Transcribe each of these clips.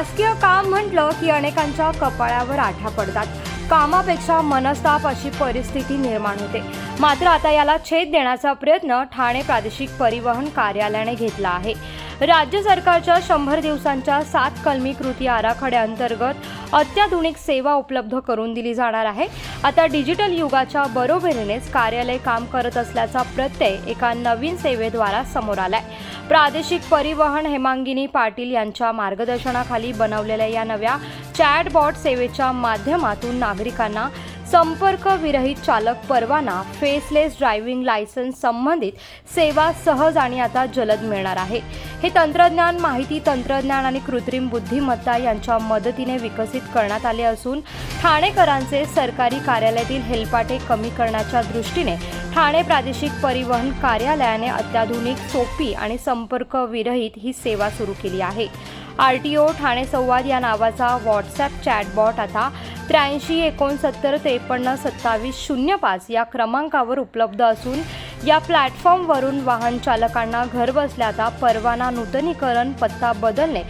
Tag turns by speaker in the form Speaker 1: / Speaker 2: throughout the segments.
Speaker 1: शासकीय काम म्हटलं की अनेकांच्या कपाळावर आठा पडतात. कामापेक्षा मनस्ताप अशी परिस्थिती निर्माण होते. मात्र आता याला छेद देण्याचा प्रयत्न ठाणे प्रादेशिक परिवहन कार्यालयाने घेतला आहे. राज्य सरकारच्या शंभर दिवसांच्या सात कलमी कृती आराखड्याअंतर्गत अत्याधुनिक सेवा उपलब्ध करून दिली जाणार आहे. आता डिजिटल युगाच्या बरोबरीनेच कार्यालय काम करत असल्याचा प्रत्यय एका नवीन सेवेद्वारा समोर आलाय. प्रादेशिक परिवहन हेमांगिनी पाटील यांच्या मार्गदर्शनाखाली बनवलेल्या या नव्या चॅटबॉट सेवेच्या माध्यमातून नागरिकांना संपर्क विरहित चालक परवाना फेसलेस ड्रायव्हिंग लायसन्स संबंधित सेवा सहज आणि आता जलद मिळणार आहे. हे तंत्रज्ञान माहिती तंत्रज्ञान आणि कृत्रिम बुद्धिमत्ता यांच्या मदतीने विकसित करण्यात आले असून ठाणेकरांचे सरकारी कार्यालयातील हेलपाटे कमी करण्याच्या दृष्टीने ठाणे प्रादेशिक परिवहन कार्यालयाने अत्याधुनिक सोपी आणि संपर्क विरहित ही सेवा सुरू केली आहे. आर टी ओ ठाणे संवाद या नावाचा व्हॉट्सॲप चॅटबॉट आता त्र्याऐंशी एकोणसत्तर त्रेपन्न सत्तावीस शून्य पाच या क्रमांकावर उपलब्ध असून या प्लॅटफॉर्मवरून वाहन चालकांना घरबसल्याचा परवाना नूतनीकरण पत्ता बदलणे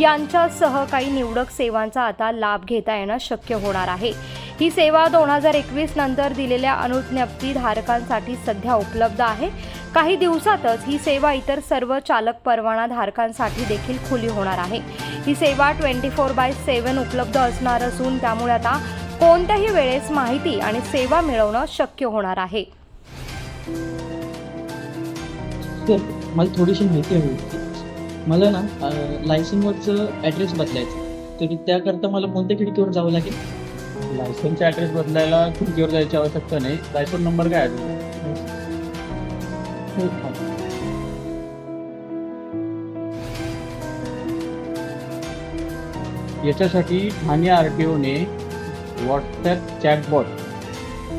Speaker 1: यांच्यासह काही निवडक सेवांचा आता लाभ घेता येणं शक्य होणार आहे. ही सेवा दोन हजार एकवीस नंतर दिलेल्या अनुज्ञप्ती धारकांसाठी सध्या उपलब्ध आहे. काही दिवसातच ही सेवा इतर सर्व चालक परवाना धारकांसाठी देखील खुली होणार आहे. ही सेवा ट्वेंटी फोर बाय सेवन उपलब्ध असणार असून त्यामुळे आता कोणत्याही वेळेस माहिती आणि सेवा मिळवणं शक्य होणार आहे.
Speaker 2: मला थोडीशी माहिती हवी होती. मला ना लायसनवरचं ॲड्रेस बदलायचं तरी त्याकरता मला कोणत्या खिडकीवर जावं लागेल?
Speaker 3: लायसनचा ॲड्रेस बदलायला खिडकीवर जायची आवश्यकता नाही. लायसन नंबर काय आहे याच्यासाठी ठाणे आर टी ओने व्हॉट्सॲप चॅटबॉट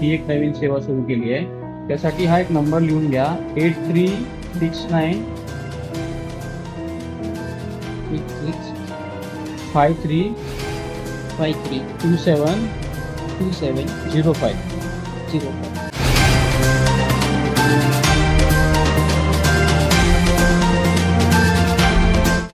Speaker 3: ही एक नवीन सेवा सुरू केली आहे. त्यासाठी हा एक नंबर लिहून घ्या. Eight three six nine three
Speaker 2: five three
Speaker 3: 553
Speaker 2: 272705 05